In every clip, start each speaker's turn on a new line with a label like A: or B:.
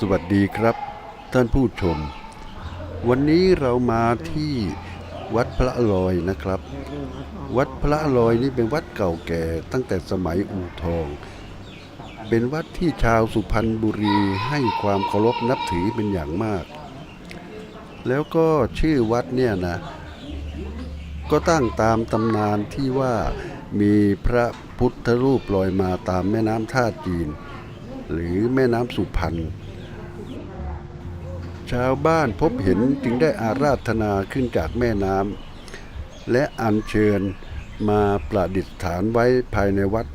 A: สวัสดีครับ ท่านผู้ชม วันนี้เรามาที่วัดพระลอยนะครับ วัดพระลอยนี่เป็นวัดเก่าแก่ตั้งแต่สมัยอู่ทอง เป็นวัดที่ชาวสุพรรณบุรีให้ความเคารพนับถือเป็นอย่างมาก แล้วก็ชื่อวัดเนี่ยนะ ก็ตั้งตามตำนานที่ว่ามีพระพุทธรูปลอยมาตามแม่น้ำท่าจีน หรือแม่น้ำสุพรรณ ชาวบ้านพบเห็นจึงได้อาราธนาขึ้นจากแม่น้ำและอัญเชิญมาประดิษฐานไว้ภายในวัด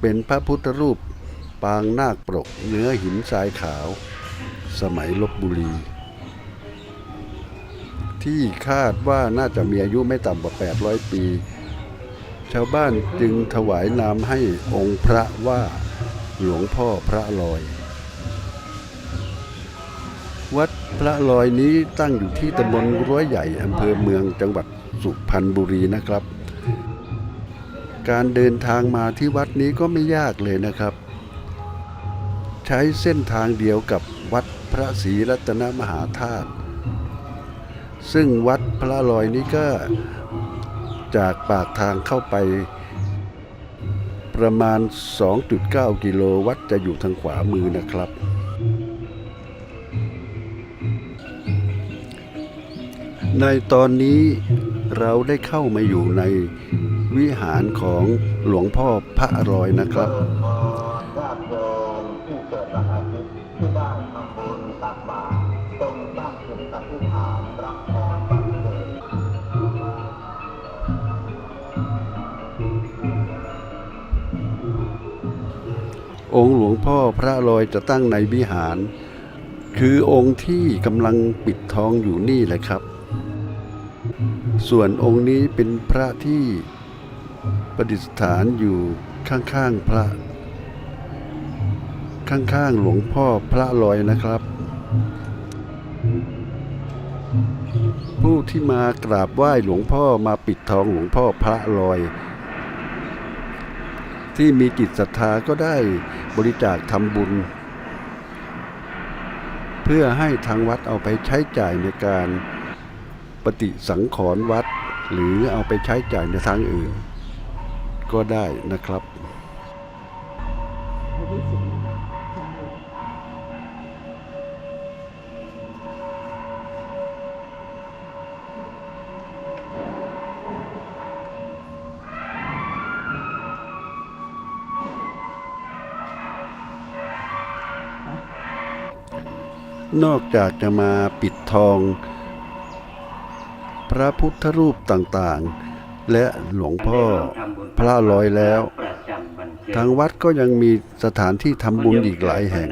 A: เป็นพระพุทธรูปปางนาคปรกเนื้อหินทรายขาว สมัยลบบุรี ที่คาดว่าน่าจะมีอายุไม่ต่ำกว่า 800 ปี ชาวบ้านจึงถวายนามให้องค์พระว่าหลวงพ่อพระลอย วัดพระลอยนี้ตั้งอยู่ที่ตำบลรั้วใหญ่อำเภอเมืองจังหวัดสุพรรณบุรีนะครับ การเดินทางมาที่วัดนี้ก็ไม่ยากเลยนะครับ ใช้เส้นทางเดียวกับวัดพระศรีรัตนมหาธาตุซึ่งวัดพระลอยนี้ก็จากปากทางเข้าไป ประมาณ 2.9 กิโลวัดจะอยู่ทางขวามือนะครับ ในตอนนี้เราได้เข้ามาอยู่ในวิหารของหลวงพ่อพระรอยนะครับ
B: ญาติโยมที่เกิดวันอย์ที่ได้ทำบุญตักบาตรจงตั้งจิตอธิษฐานรับ
A: องค์หลวงพ่อพระลอยจะตั้งในวิหาร คือองค์ที่กำลังปิดทองอยู่นี่แหละครับ ส่วนองค์นี้เป็นพระที่ประดิษฐานอยู่ข้างๆพระ ข้างๆหลวงพ่อพระลอยนะครับ ผู้ที่มากราบไหว้หลวงพ่อมาปิดทองหลวงพ่อพระลอย ที่มีจิตศรัทธาก็ได้บริจาคทำบุญ เพื่อให้ทางวัดเอาไปใช้จ่ายในการ ปฏิสังขรณ์วัด หรือเอาไปใช้จ่ายในทางอื่น ก็ได้นะครับนอกจากจะมาปิดทอง พระพุทธรูปต่างๆ และหลวงพ่อพระลอยแล้ว ทางวัดก็ยังมีสถานที่ทำบุญอีกหลายแห่ง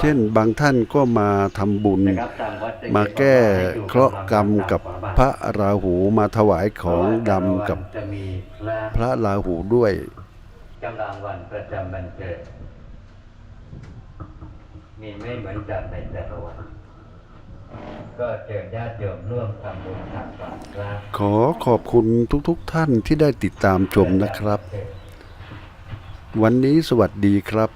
A: เช่นบางท่านก็มาทำบุญ มาแก้เคราะห์กรรมกับพระราหูมาถวายของดำกับ
C: พระ
A: ราหูด้วย
C: กำลังวันประจำวันเกิดมีไม่เหมือนกันในแต่ละวัน ก็เชิญญาติโยมร่วมทำบุญตักบาตรพระ
A: ขอขอบคุณทุกๆทท่านที่ได้ติดตามชมนะครับ วันนี้สวัสดีครับ